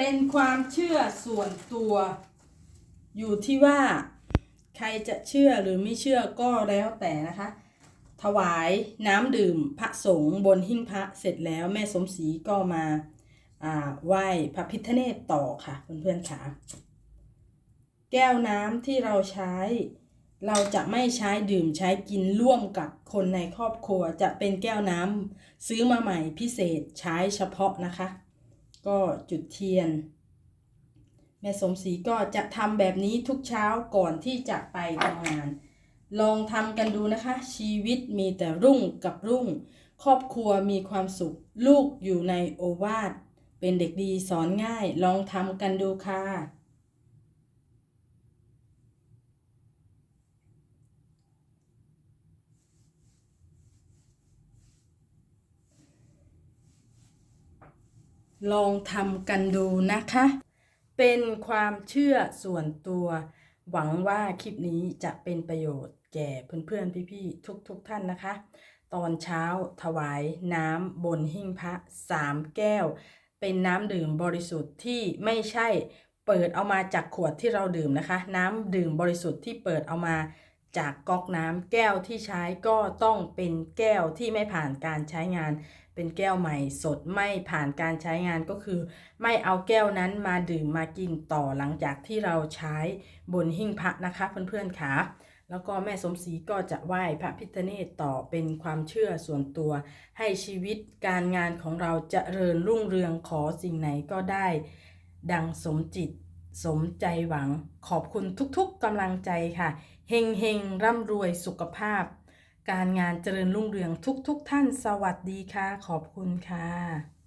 เป็นความเชื่อส่วนตัว อยู่ที่ว่าใครจะเชื่อหรือไม่เชื่อก็แล้วแต่นะคะ ถวายน้ำดื่มพระสงฆ์บนหิ้งพระเสร็จแล้วแม่สมศรีก็มาอ่าไหว้พระพิฆเนศต่อค่ะเพื่อนๆค่ะ แก้วน้ำที่เราใช้ เราจะไม่ใช้ดื่มใช้กินร่วมกับคนในครอบครัว จะเป็นแก้วน้ำซื้อมาใหม่พิเศษใช้เฉพาะนะคะ ก็จุดเทียน แม่สมศรีก็จะทำแบบนี้ทุกเช้าก่อนที่จะไปทำงาน ลองทำกันดูนะคะ ชีวิตมีแต่รุ่งกับรุ่ง ครอบครัวมีความสุข ลูกอยู่ในโอวาทเป็นเด็กดีสอนง่าย ลองทำกันดูค่ะ ลองทำกันดูนะคะ เป็นความเชื่อส่วนตัว หวังว่าคลิปนี้จะเป็นประโยชน์แก่เพื่อนๆพี่ๆทุกๆทท่านนะคะ ตอนเช้าถวายน้ำบนหิ้งพระสามแก้ว เป็นน้ำดื่มบริสุทธิ์ที่ไม่ใช่เปิดเอามาจากขวดที่เราดื่มนะคะ น้ำดื่มบริสุทธิ์ที่เปิดเอามา จากก๊อกน้ำแก้วที่ใช้ก็ต้องเป็นแก้วที่ไม่ผ่านการใช้งาน เป็นแก้วใหม่สดไม่ผ่านการใช้งานก็คือ ไม่เอาแก้วนั้นมาดื่มมากินต่อหลังจากที่เราใช้บนหิ้งพระนะคะเพื่อนๆค่ะแล้วก็แม่สมศรีก็จะไหว้พระพิฆเนศต่อเป็นความเชื่อส่วนตัว ให้ชีวิตการงานของเราเจริญรุ่งเรืองขอสิ่งไหนก็ได้ ดังสมจิต สมใจหวังขอบคุณทุกๆกำลังใจค่ะเฮงเฮงร่ำรวยสุขภาพ การงานเจริญรุ่งเรืองทุกๆทท่านสวัสดีค่ะ ขอบคุณค่ะ